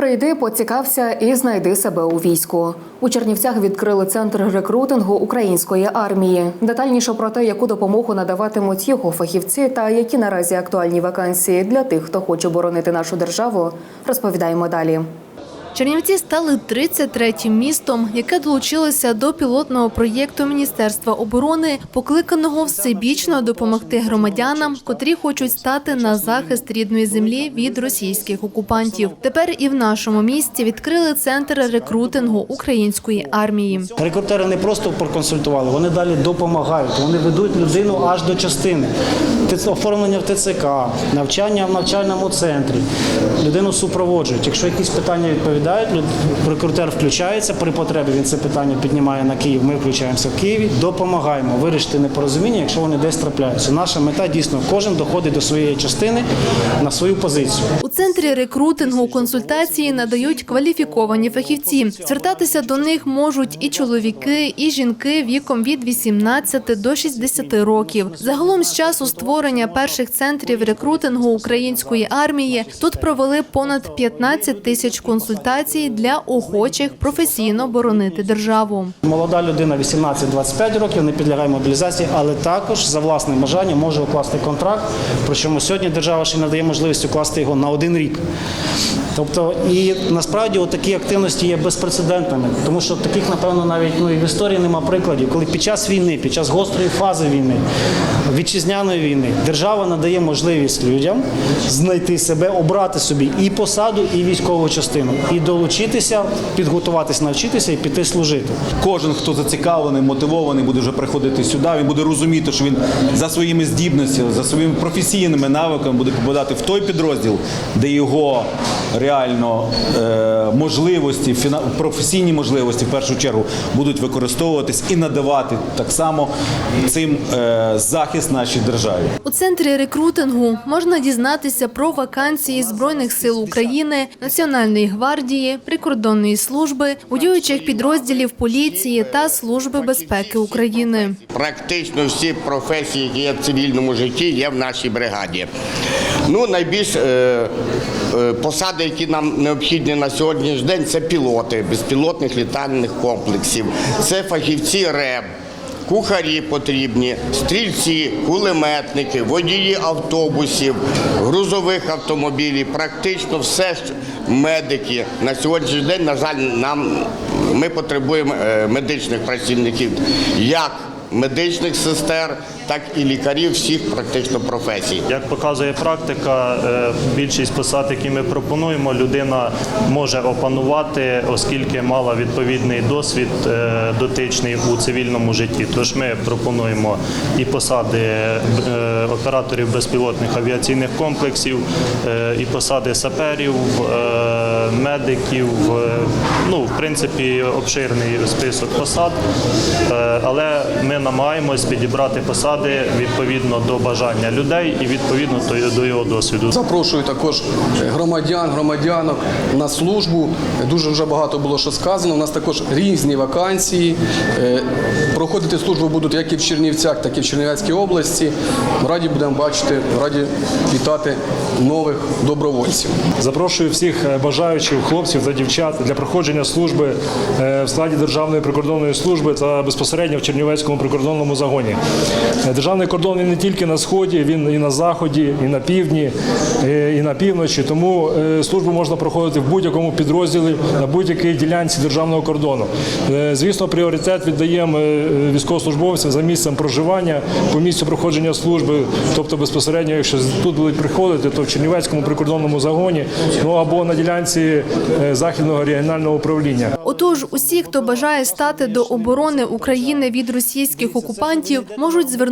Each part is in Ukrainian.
Прийди, поцікався і знайди себе у війську. У Чернівцях відкрили центр рекрутингу української армії. Детальніше про те, яку допомогу надаватимуть його фахівці та які наразі актуальні вакансії для тих, хто хоче боронити нашу державу, розповідаємо далі. Чернівці стали 33-м містом, яке долучилося до пілотного проєкту Міністерства оборони, покликаного всебічно допомогти громадянам, котрі хочуть стати на захист рідної землі від російських окупантів. Тепер і в нашому місті відкрили центр рекрутингу української армії. Рекрутери не просто проконсультували, вони далі допомагають. Вони ведуть людину аж до частини. Оформлення в ТЦК, навчання в навчальному центрі. Людину супроводжують. Якщо якісь питання відповідають, люд- рекрутер включається при потребі. Він це питання піднімає на Київ. Ми включаємося в Києві, допомагаємо вирішити непорозуміння, якщо вони десь трапляються. Наша мета дійсно кожен доходить до своєї частини на свою позицію. У центрі рекрутингу консультації надають кваліфіковані фахівці. Звертатися до них можуть і чоловіки, і жінки віком від 18 до 60 років. Загалом з часу створення перших центрів рекрутингу української армії тут провели понад 15 тисяч консультацій для охочих професійно боронити державу. Молода людина 18-25 років не підлягає мобілізації, але також за власним бажанням може укласти контракт. Причому сьогодні держава ще надає можливість укласти його на один рік. Тобто, і насправді такі активності є безпрецедентними, тому що таких, напевно, навіть ну і в історії нема прикладів, коли під час війни, під час гострої фази війни, вітчизняної війни, держава надає можливість людям знайти себе, обрати собі і посаду, і військову частину, і долучитися, підготуватись, навчитися і піти служити. Кожен, хто зацікавлений, мотивований, буде вже приходити сюди. Він буде розуміти, що він за своїми здібностями, за своїми професійними навиками буде попадати в той підрозділ, де його реально е, можливості, фіна- професійні можливості в першу чергу будуть використовуватись і надавати так само цим е, захист нашій державі. У центрі рекрутингу можна дізнатися про вакансії Збройних сил України, Національної гвардії, прикордонної служби, воюючих підрозділів поліції та Служби безпеки України. Практично всі професії, які є в цивільному житті, є в нашій бригаді. Ну, найбільш е, е, посади, які нам необхідні на сьогоднішній день, це пілоти безпілотних літальних комплексів, це фахівці РЕБ. Кухарі потрібні, стрільці, кулеметники, водії автобусів, грузових автомобілів, практично все медики. На сьогоднішній день, на жаль, нам ми потребуємо е, медичних працівників, як медичних сестер, так і лікарів всіх практично професій. Як показує практика, е, більшість посад, які ми пропонуємо, людина може опанувати, оскільки мала відповідний досвід е, дотичний у цивільному житті. Тож ми пропонуємо і посади е, операторів безпілотних авіаційних комплексів, і посади саперів, медиків. Ну, в принципі, обширний список посад, але ми намагаємось підібрати посади відповідно до бажання людей і відповідно до- до його досвіду. Запрошую також громадян, громадянок на службу. Дуже вже багато було що сказано. У нас також різні вакансії. Е, Проходити службу будуть як і в Чернівцях, так і в Чернівецькій області. Раді будемо бачити, раді вітати нових добровольців. Запрошую всіх е, бажаючих хлопців та дівчат для проходження служби е, в складі Державної прикордонної служби та безпосередньо в Чернівецькому прикордонному загоні. Е, Державний кордон він не тільки на сході, він і на заході, і на півдні, е, і на півночі. Тому е, службу можна проходити в будь-якому підрозділі на будь-якій ділянці державного кордону. Звісно, пріоритет віддаємо військовослужбовцям за місцем проживання по місцю проходження служби, тобто безпосередньо, якщо тут будуть приходити, то в Чернівецькому прикордонному загоні, ну або на ділянці західного регіонального управління. Отож, усі, хто бажає стати до оборони України від російських окупантів, можуть звернутися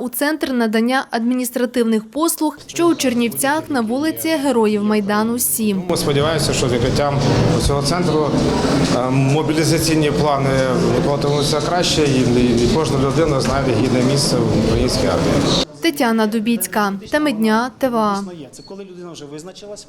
у центр надання адміністративних послуг, що у Чернівцях на вулиці Героїв Майдану 7. Ми сподіваємося, що з відкриттям цього центру е, мобілізаційні плани виконуватимуться краще, і і кожна людина знайде гідне місце в українській армії. Тетяна Дубіцька, теми дня ТВА. Це коли людина вже визначилась.